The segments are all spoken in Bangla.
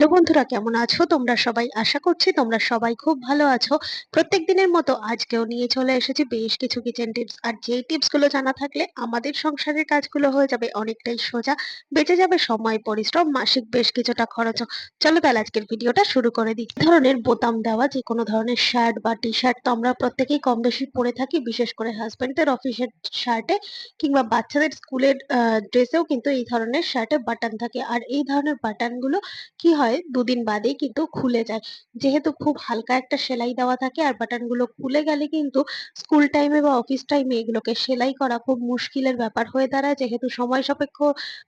তো বন্ধুরা, কেমন আছো? তোমরা সবাই আশা করছি তোমরা সবাই খুব ভালো আছো। প্রত্যেক দিনের মতো আজকেও নিয়ে চলে এসেছি বেশ কিছু কিচেন টিপস আর যেই টিপসগুলো জানা থাকলে আমাদের সংসারের কাজগুলো হয়ে যাবে অনেকটাই সোজা, বেঁচে যাবে সময়, পরিশ্রম, মাসিক বেশ কিছুটা খরচও। চলো তাহলে আজকের ভিডিওটা শুরু করে দিই। ধরনের বোতাম দেওয়া, যে কোনো ধরনের শার্ট বা টি শার্ট তো আমরা প্রত্যেকেই কম বেশি পরে থাকি, বিশেষ করে হাজবেন্ডের অফিসের শার্টে কিংবা বাচ্চাদের স্কুলের ড্রেসেও কিন্তু এই ধরনের শার্টে বাটন থাকে। আর এই ধরনের বাটনগুলো কি হয়? দুদিন বাদেই কিন্তু খুলে যায়। যেহেতু খুব হালকা একটা সেলাই দেওয়া থাকে আর বাটনগুলো খুলে গেলে কিন্তু স্কুল টাইমে বা অফিস টাইমে এগুলোকে সেলাই করা খুব মুশকিলের ব্যাপার হয়ে দাঁড়ায়। যেহেতু সময় সাপেক্ষ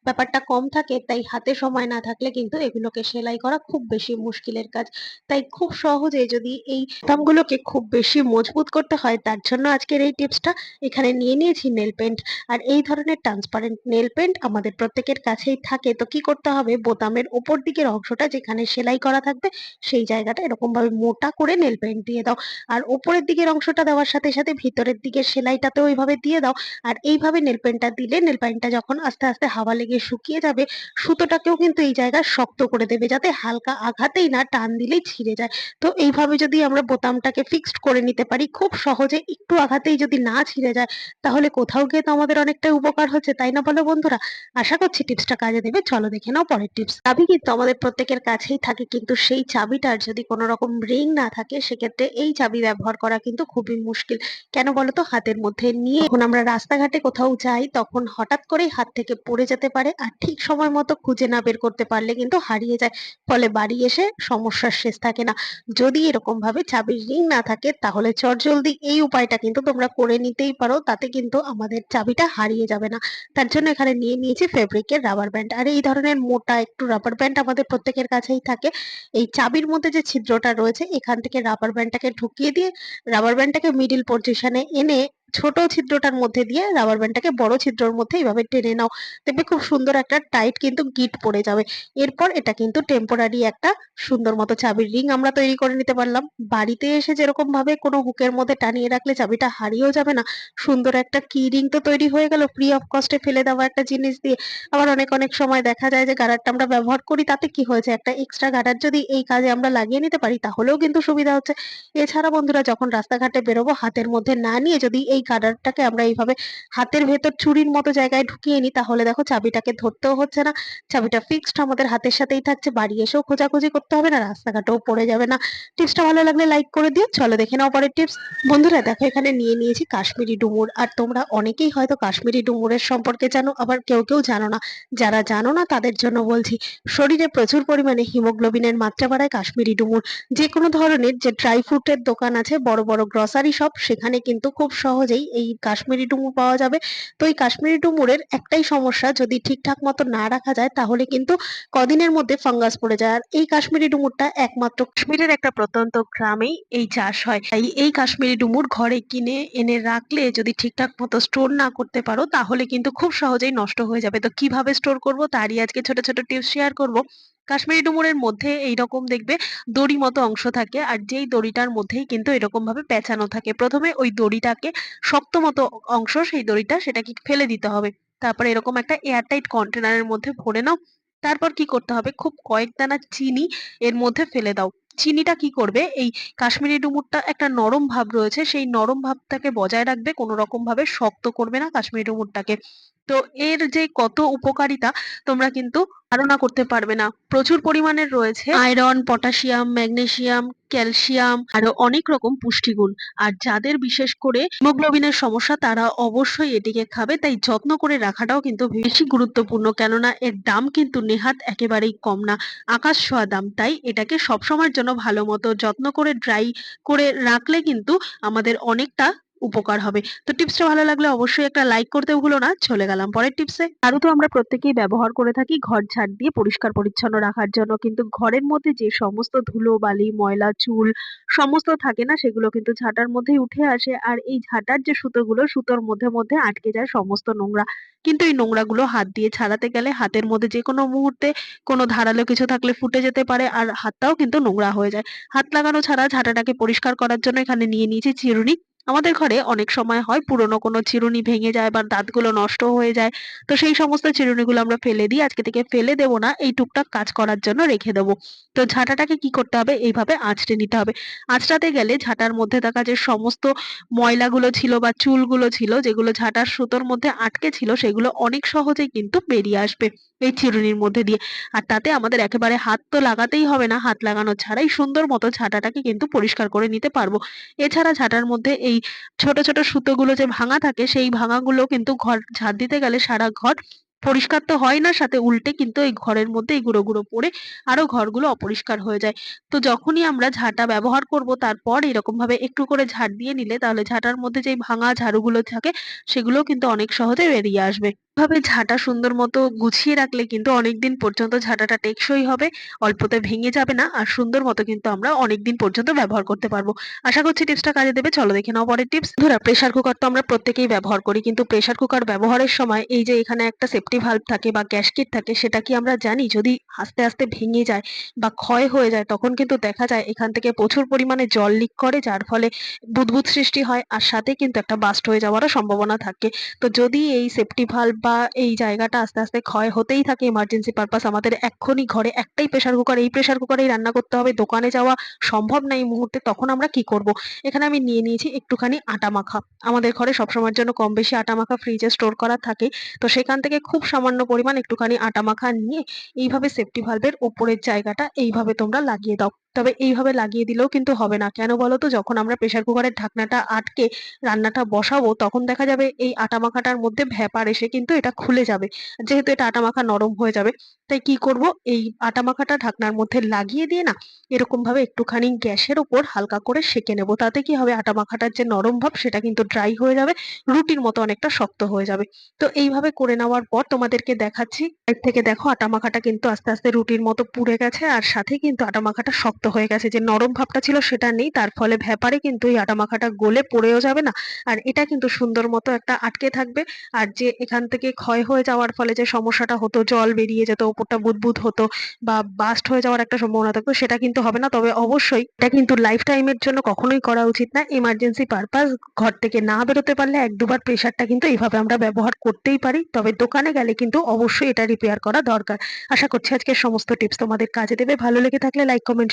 ব্যাপারটা কম থাকে, তাই হাতে সময় না থাকলে কিন্তু এগুলোকে সেলাই করা খুব বেশি মুশকিলের কাজ। তাই খুব সহজে যদি এই বোতামগুলোকে খুব বেশি মজবুত করতে হয়, তার জন্য আজকের এই টিপসটা এখানে নিয়ে নিয়েছি নেল পেন্ট আর এই ধরনের ট্রান্সপারেন্ট নেল পেন্ট আমাদের প্রত্যেকের কাছেই থাকে। তো কি করতে হবে? বোতামের ওপর দিকের অংশটা যেখানে সেলাই করা থাকবে, সেই জায়গাটা এরকম ভাবে মোটা করে নেল পেন্ট দিয়ে দাও। আর ওপরের দিকের অংশটা দেওয়ার সাথে সাথে ভিতরের দিকের সেলাইটাতেও ওইভাবে দিয়ে দাও। আর এইভাবে নেল পেন্টটা দিলে নেল পেন্টটা যখন আস্তে আস্তে হাওয়া লেগে শুকিয়ে যাবে, সুতোটাকেও কিন্তু এই জায়গায় শক্ত করে দেবে যাতে হালকা আঘাতেই না টান দিলেই ছিঁড়ে যায়। তো এইভাবে যদি আমরা বোতামটাকে ফিক্সড করে নিতে পারি, খুব সহজে একটু আঘাতেই যদি না ছিঁড়ে যায়, তাহলে কোথাও গিয়ে তো আমাদের অনেকটাই উপকার হচ্ছে, তাই না বলো বন্ধুরা? আশা করছি টিপসটা কাজে দেবে। চলো দেখে নাও পরের টিপস চাবি কিন্তু আমাদের প্রত্যেকের কাছেই থাকে, কিন্তু সেই চাবিটার যদি কোনো রকম রিং না থাকে, সেক্ষেত্রে এই চাবি ব্যবহার করা কিন্তু খুবই মুশকিল। কেন বলতো? হাতের মধ্যে নিয়ে যখন আমরা রাস্তাঘাটে কোথাও যাই, তখন হঠাৎ করেই হাত থেকে পড়ে যেতে পারে আর ঠিক সময় মতো খুঁজে না বের করতে পারলে কিন্তু হারিয়ে যায়। ফলে বাড়ি এসে সমস্যার শেষ থাকে না। যদি এরকম ভাবে চাবির রিং না থাকে, তাহলে চটজলদি এই উপায়টা কিন্তু তোমরা করে নিতেই পারো, তাতে কিন্তু আমাদের চাবিটা হারিয়ে যাবে না। তার জন্য এখানে নিয়ে নিয়েছি ফেব্রিকের রাবার ব্যান্ড আর এই ধরনের মোটা একটু রাবার ব্যান্ড আমাদের প্রত্যেকের কাছেই থাকে। এই চাবির মধ্যে যে ছিদ্রটা রয়েছে, এখান থেকে রাবার ব্যান্ডটাকে ঢুকিয়ে দিয়ে রাবার ব্যান্ডটাকে মিডিল পজিশনে এনে ছোট ছিদ্রটার মধ্যে দিয়ে রাবার ব্যান্ডটাকে বড় ছিদ্রর মধ্যে এইভাবে টেনে নাও। দেখবে খুব সুন্দর একটা টাইট কিন্তু গিট পড়ে যাবে। এরপর এটা কিন্তু টেম্পোরারি একটা সুন্দর মতো চাবির রিং আমরা তৈরি করে নিতে পারলাম। বাড়িতে এসে যেরকম ভাবে কোনো হুকের মধ্যে টানিয়ে রাখলে চাবিটা হারিয়েও যাবে না। সুন্দর একটা কি রিং তো তৈরি হয়ে গেল ফ্রি অফ কস্টে ফেলে দেওয়া একটা জিনিস দিয়ে। আবার অনেক অনেক সময় দেখা যায় যে গার্ডারটা আমরা ব্যবহার করি তাতে কি হয়েছে? একটা এক্সট্রা গার্ডার যদি এই কাজে আমরা লাগিয়ে নিতে পারি তাহলেও কিন্তু সুবিধা হচ্ছে। এছাড়া বন্ধুরা যখন রাস্তাঘাটে বেরোবো, হাতের মধ্যে না নিয়ে যদি এই গার্ডারটাকে আমরা এইভাবে হাতের ভেতর চুরির মতো জায়গায় ঢুকিয়ে নিই, তাহলে দেখো চাবিটাকে ধরতেও হচ্ছে না। চাবিটা ফিক্সড আমাদের হাতের সাথেই থাকছে, বাড়ি এসেও খোঁজাখুঁজি করতে হবে না, রাস্তাঘাটেও পড়ে যাবে না। টিপসটা ভালো লাগলে লাইক করে দিও, চলো দেখে নাও পরের টিপস বন্ধুরা, দেখো এখানে নিয়ে নিয়েছি কাশ্মীরি ডুমুর, আর তোমরা অনেকেই হয়তো কাশ্মীরি ডুমুরের সম্পর্কে জানো, আবার কেউ কেউ জানো না। যারা জানো না, তাদের জন্য বলছি, শরীরে প্রচুর পরিমাণে হিমোগ্লোবিনের মাত্রা বাড়ায় কাশ্মীরি ডুমুর। যে কোনো ধরনের যে ড্রাই ফ্রুটের দোকান আছে, বড় বড় গ্রসারি শপ সেখানে কিন্তু খুব সহজেই এই কাশ্মীরি ডুমুর পাওয়া যাবে। তো এই কাশ্মীরি ডুমুরের একটাই সমস্যা, যদি ঠিকঠাক মতো না রাখা যায়, তাহলে কিন্তু কদিনের মধ্যে ফাঙ্গাস পড়ে যায়। আর এই কাশ্মীরি ডুমুরটা একমাত্র কাশ্মীরের একটা প্রত্যন্ত গ্রামেই এই চাষ হয়। তাই এই কাশ্মীরি ডুমুর ঘরে কিনে এনে রাখলে যদি ঠিকঠাক মতো স্টোর না করতে পারো, তাহলে কিন্তু খুব সহজেই নষ্ট হয়ে যাবে। তো কীভাবে স্টোর করব, তারই আজকে ছোট ছোট টিপস শেয়ার করব। কাশ্মীরি ডুমুরের মধ্যে এইরকম দেখবে দড়ি মতো অংশ থাকে আর যেই দড়িটার মধ্যেই কিন্তু এরকম ভাবে পেঁচানো থাকে। প্রথমে ওই দড়িটাকে শক্ত মতো অংশ সেই দড়িটা সেটাকে ফেলে দিতে হবে। তারপরে এরকম একটা এয়ারটাইট কন্টেনারের মধ্যে ভরে নাও। তারপর কি করতে হবে? খুব কয়েক দানা চিনি এর মধ্যে ফেলে দাও। চিনিটা কি করবে? এই কাশ্মীরি ডুমুরটা একটা নরম ভাব রয়েছে। সেই নরম ভাবটাকে বজায় রাখবে, কোনো রকম ভাবে শক্ত করবে না কাশ্মীরি ডুমুরটাকে। তো এর যে কত উপকারিতা, তোমরা কিন্তু ধারণা করতে পারবে না। প্রচুর পরিমাণের রয়েছে আয়রন, পটাশিয়াম ম্যাগনেসিয়াম ক্যালসিয়াম আরও অনেক রকম পুষ্টিগুণ। আর যাদের বিশেষ করে হিমোগ্লোবিনের সমস্যা, তারা অবশ্যই এটিকে খাবে। তাই যত্ন করে রাখাটাও কিন্তু বেশি গুরুত্বপূর্ণ। কেননা এর দাম কিন্তু নেহাত একেবারেই কম না। আকাশ ছোঁয়া দাম। তাই এটাকে সবসময়ের জন্য ভালো মতো যত্ন করে ড্রাই করে রাখলে কিন্তু আমাদের অনেকটা উপকার হবে। তো টিপসটা ভালো লাগলে অবশ্যই একটা লাইক করতে ভুলো না, চলে গেলাম পরের টিপসে আরও তো আমরা প্রত্যেকেই ব্যবহার করে থাকি ঘর ঝাড় দিয়ে পরিষ্কার পরিচ্ছন্ন রাখার জন্য, কিন্তু ঘরের মধ্যে যে সমস্ত ধুলো, বালি, ময়লা, চুল সমস্ত থাকে না, সেগুলো কিন্তু ঝাঁটার মধ্যেই উঠে আসে। আর এই ঝাঁটার যে সুতোগুলো, সুতোর মধ্যে মধ্যে আটকে যায় সমস্ত নোংরা। কিন্তু এই নোংরাগুলো হাত দিয়ে ছাড়াতে গেলে হাতের মধ্যে যে কোনো মুহূর্তে কোনো ধারালো কিছু থাকলে ফুটে যেতে পারে, আর হাতটাও কিন্তু নোংরা হয়ে যায়। হাত লাগানো ছাড়া ঝাঁটাটাকে পরিষ্কার করার জন্য এখানে নিয়ে নিয়েছি চিরুনি। আমাদের ঘরে অনেক সময় হয় পুরনো কোনো চিরুনি ভেঙে যায় বা দাঁতগুলো নষ্ট হয়ে যায়। তো সেই সমস্ত চিরুনিগুলো আমরা ফেলে দিই। আজকে থেকে ফেলে দেব না। এই টুকটাক কাজ করার জন্য রেখে দেব। তো ঝাঁটাটাকে কি করতে হবে? এইভাবে আঁচড়ে নিতে হবে। আঁচড়াতে গেলে ঝাঁটার মধ্যে থাকা যে সমস্ত ময়লাগুলো ছিল বা চুলগুলো ছিল, যেগুলো ঝাঁটার সুতোর মধ্যে আটকে ছিল, সেগুলো অনেক সহজেই কিন্তু বেরিয়ে আসবে এই চিরুনির মধ্যে দিয়ে। আর তাতে আমাদের একেবারে হাত তো লাগাতেই হবে না। হাত লাগানো ছাড়াই সুন্দর মতো ঝাঁটাটাকে কিন্তু পরিষ্কার করে নিতে পারব। এছাড়া ঝাঁটার মধ্যে এই ছোট, ছোট সুতোগুলো যে ভাঙা থাকে সেই ভাঙাগুলো কিন্তু ঘর ঝাঁট দিতে গেলে সারা ঘর পরিষ্কার তো হয় না সাথে উল্টে কিন্তু এই ঘরের মধ্যে এই গুঁড়ো, গুঁড়ো পড়ে আরও ঘরগুলো অপরিষ্কার হয়ে যায়। তো যখনই আমরা ঝাঁটা ব্যবহার করব তারপর এরকম ভাবে একটু করে ঝাঁট দিয়ে নিলে তাহলে ঝাঁটার মধ্যে যে ভাঙা ঝাড়ুগুলো থাকে সেগুলো কিন্তু অনেক সহজে বেরিয়ে আসবে। এভাবে ঝাঁটা সুন্দর মতো গুছিয়ে রাখলে কিন্তু অনেকদিন পর্যন্ত ঝাঁটাটা টেকসই হবে, অল্পতে ভেঙে যাবে না আর সুন্দর মতো কিন্তু আমরা অনেকদিন পর্যন্ত ব্যবহার করতে পারব। আশা করছি টিপসটা কাজে দেবে। চলো দেখে নাও পরের টিপস। বন্ধুরা প্রেসার কুকার তো আমরা প্রত্যেকেই ব্যবহার করি। কিন্তু প্রেসার কুকার ব্যবহারের সময় এই যে এখানে একটা সেফটি ভালভ থাকে বা গ্যাসকিট থাকে সেটা কি আমরা জানি? যদি আস্তে, আস্তে ভেঙে যায় বা ক্ষয় হয়ে যায় তখন কিন্তু দেখা যায় এখান থেকে প্রচুর পরিমাণে জল লিক করে যার ফলে বুদবুদ সৃষ্টি হয় আর সাথে কিন্তু একটা বাস্ট হয়ে যাওয়ারও সম্ভাবনা থাকে। তো যদি এই সেফটি ভালভ বা এই জায়গাটা আস্তে, আস্তে ক্ষয় হতেই থাকে এমার্জেন্সি পারপাস আমাদের এক্ষুনি ঘরে একটাই প্রেসার কুকার, এই প্রেসার কুকারেই রান্না করতে হবে, দোকানে যাওয়া সম্ভব না এই মুহূর্তে, তখন আমরা কি করব? এখানে আমি নিয়ে নিয়েছি একটুখানি আটা মাখা। আমাদের ঘরে সবসময়ের জন্য কম বেশি আটা মাখা ফ্রিজে স্টোর করা থাকে তো সেখান থেকে খুব সামান্য পরিমাণ একটুখানি আটা মাখা নিয়ে এইভাবে সেফটি ভালভের ওপরের জায়গাটা এইভাবে তোমরা লাগিয়ে দাও। তবে এইভাবে লাগিয়ে দিলেও কিন্তু হবে না। কেন বলো তো? যখন আমরা প্রেসার কুকারের ঢাকনাটা আটকে রান্নাটা বসাবো তখন দেখা যাবে এই আটা মাখাটার মধ্যে ভ্যাপার এসে কিন্তু এটা খুলে যাবে। যেহেতু এটা আটা মাখা নরম হয়ে যাবে। তাই কি করব? এই আটা মাখাটা ঢাকনার মধ্যে লাগিয়ে দিয়ে না এরকমভাবে একটুখানি গ্যাসের ওপর হালকা করে সেঁকে নেব। তাতে কি হবে? আটা মাখাটার যে নরম ভাব সেটা কিন্তু ড্রাই হয়ে যাবে। রুটির মতো অনেকটা শক্ত হয়ে যাবে। তো এইভাবে করে নেওয়ার পর তোমাদেরকে দেখাচ্ছি। এর থেকে দেখো আটা মাখাটা কিন্তু আস্তে, আস্তে রুটির মতো পুড়ে গেছে আর সাথে কিন্তু আটা মাখাটা শক্ত হয়ে গেছে। যে নরম ভাবটা ছিল সেটা নেই। তার ফলে ভ্যাপারে কিন্তু এই আটা মাখাটা গলে পড়েও যাবে না। আর এটা কিন্তু সুন্দর মতো একটা আটকে থাকবে। আর যে এখান থেকে ক্ষয় হয়ে যাওয়ার ফলে যে সমস্যাটা হতো জল বেরিয়ে যেত, ওপরটা বুদবুদ হতো বা বাস্ট হয়ে যাওয়ার একটা সম্ভাবনা থাকতো সেটা কিন্তু হবে না। তবে অবশ্যই এটা কিন্তু লাইফ টাইম এর জন্য কখনোই করা উচিত না। এমার্জেন্সি পারপাস ঘর থেকে না বেরোতে পারলে এক দুবার প্রেশারটা কিন্তু এইভাবে আমরা ব্যবহার করতেই পারি। তবে দোকানে গেলে কিন্তু অবশ্যই এটা রিপেয়ার করা দরকার। আশা করছি আজকের সমস্ত টিপস তোমাদের কাজে দেবে। ভালো লেগে থাকলে লাইক, কমেন্ট,